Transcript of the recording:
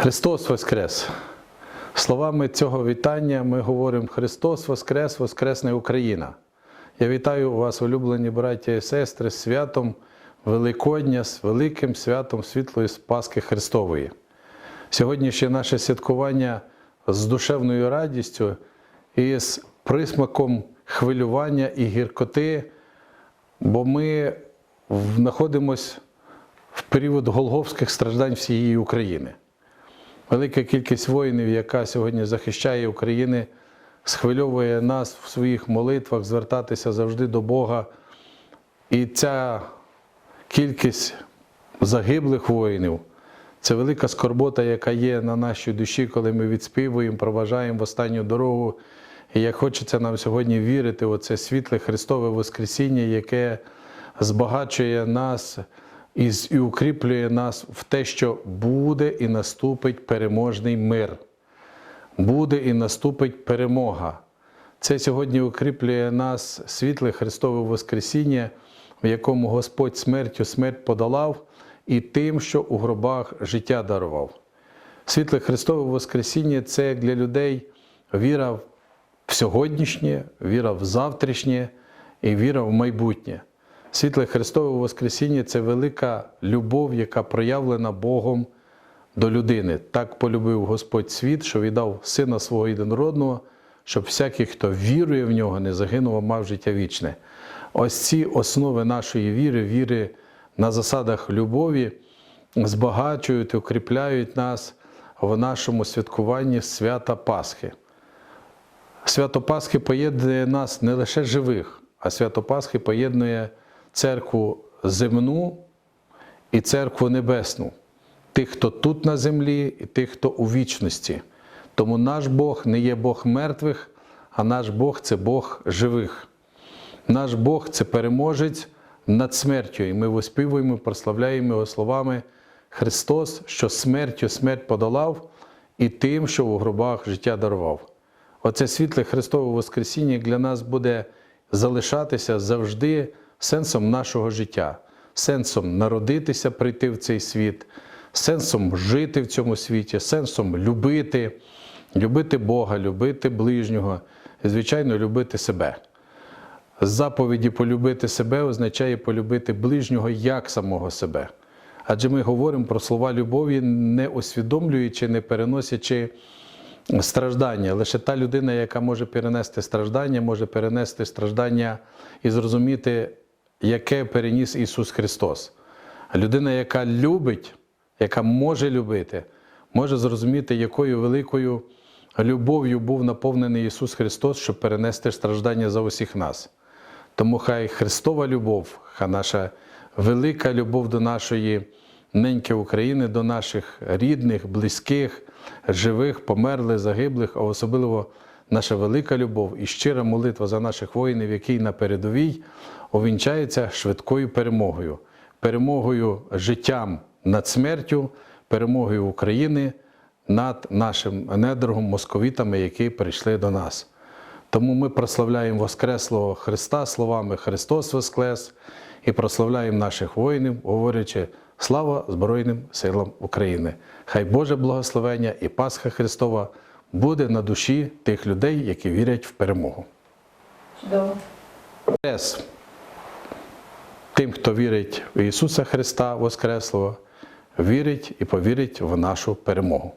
Христос Воскрес! Словами цього вітання ми говоримо Христос Воскрес, Воскресне Україна. Я вітаю вас, улюблені браття і сестри, святом Великодня, з великим святом світлої Пасхи Христової. Сьогоднішнє наше святкування з душевною радістю і з присмаком хвилювання і гіркоти, бо ми знаходимося в період голговських страждань всієї України. Велика кількість воїнів, яка сьогодні захищає Україну, схвильовує нас в своїх молитвах звертатися завжди до Бога. І ця кількість загиблих воїнів це велика скорбота, яка є на нашій душі, коли ми відспівуємо, проважаємо в останню дорогу. І як хочеться нам сьогодні вірити в це світле Христове Воскресіння, яке збагачує нас і, укріплює нас в те, що буде і наступить переможний мир. Буде і наступить перемога. Це сьогодні укріплює нас світле Христове Воскресіння, в якому Господь смертю смерть подолав, і тим, що у гробах життя дарував. Світле Христове Воскресіння це для людей віра в сьогоднішнє, віра в завтрашнє і віра в майбутнє. Світле Христове Воскресіння це велика любов, яка проявлена Богом до людини. Так полюбив Господь світ, що віддав Сина свого єдинородного, щоб всякий, хто вірує в нього, не загинув, а мав життя вічне. Ось ці основи нашої віри, віри на засадах любові, збагачують укріпляють нас в нашому святкуванні свята Пасхи. Свято Пасхи поєднує нас не лише живих, а свято Пасхи поєднує церкву земну і церкву небесну, тих, хто тут на землі, і тих, хто у вічності. Тому наш Бог не є Бог мертвих, а наш Бог це Бог живих. Наш Бог це переможець над смертю. І ми виспівуємо, прославляємо його словами Христос, що смертю смерть подолав, і тим, що у гробах життя дарував. Оце світле Христове Воскресіння для нас буде залишатися завжди сенсом нашого життя, сенсом народитися, прийти в цей світ, сенсом жити в цьому світі, сенсом любити, любити Бога, любити ближнього і, звичайно, любити себе. Заповіді полюбити себе означає полюбити ближнього як самого себе. Адже ми говоримо про слова любові, не усвідомлюючи, не переносячи страждання. Лише та людина, яка може перенести страждання, може перенести страждання і зрозуміти, яке переніс Ісус Христос. Людина, яка любить, яка може любити, може зрозуміти, якою великою любов'ю був наповнений Ісус Христос, щоб перенести страждання за усіх нас. Тому хай Христова любов, хай наша велика любов до нашої неньки України, до наших рідних, близьких, живих, померлих, загиблих, а особливо наша велика любов і щира молитва за наших воїнів, які на передовій увінчається швидкою перемогою, перемогою життям над смертю, перемогою України над нашим недорогом московітами, які прийшли до нас. Тому ми прославляємо Воскреслого Христа словами Христос Воскрес і прославляємо наших воїнів, говорячи слава Збройним силам України. Хай Боже благословення і Пасха Христова буде на душі тих людей, які вірять в перемогу. Чудово. Тим, хто вірить в Ісуса Христа Воскреслого, вірить і повірить в нашу перемогу.